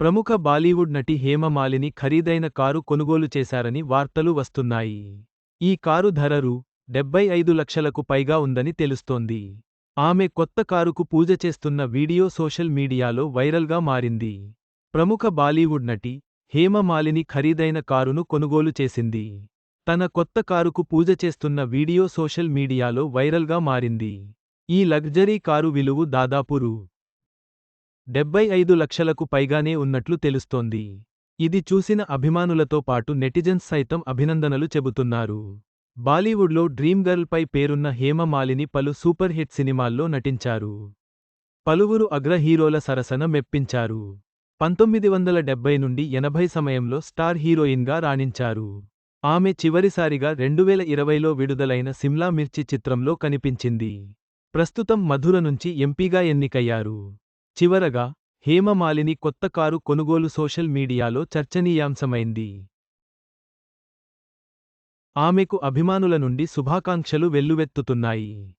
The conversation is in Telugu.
ప్రముఖ బాలీవుడ్ నటి హేమమాలిని ఖరీదైన కారు కొనుగోలు చేశారని వార్తలు వస్తున్నాయి. ఈ కారు ధర రూ. డెబ్బై ఐదు లక్షలకు పైగా ఉందని తెలుస్తోంది. ఆమె కొత్త కారుకు పూజ చేస్తున్న వీడియో సోషల్ మీడియాలో వైరల్గా మారింది. ప్రముఖ బాలీవుడ్ నటి హేమమాలిని ఖరీదైన కారును కొనుగోలు చేసింది. తన కొత్త కారుకు పూజ చేస్తున్న వీడియో సోషల్ మీడియాలో వైరల్గా మారింది. ఈ లగ్జరీ కారు విలువ దాదాపు రూ. డెబ్బై ఐదు లక్షలకు పైగానే ఉన్నట్లు తెలుస్తోంది. ఇది చూసిన అభిమానులతో పాటు నెటిజన్స్ సైతం అభినందనలు చెబుతున్నారు. బాలీవుడ్లో డ్రీమ్ గర్ల్ పై పేరున్న హేమమాలిని పలు సూపర్ హిట్ సినిమాల్లో నటించారు. పలువురు అగ్ర హీరోల సరసన మెప్పించారు. పంతొమ్మిది వందల డెబ్బై నుండి ఎనభై సమయంలో స్టార్ హీరోయిన్గా రాణించారు. ఆమె చివరిసారిగా రెండువేల ఇరవైలో విడుదలైన సిమ్లా మిర్చి చిత్రంలో కనిపించింది. ప్రస్తుతం మధుర నుంచి ఎంపీగా ఎన్నికయ్యారు. చివరగా హేమమాలిని కొత్త కారు కొనుగోలు సోషల్ మీడియాలో చర్చనీయాంశమైంది. ఆమెకు అభిమానుల నుండి శుభాకాంక్షలు వెల్లువెత్తుతున్నాయి.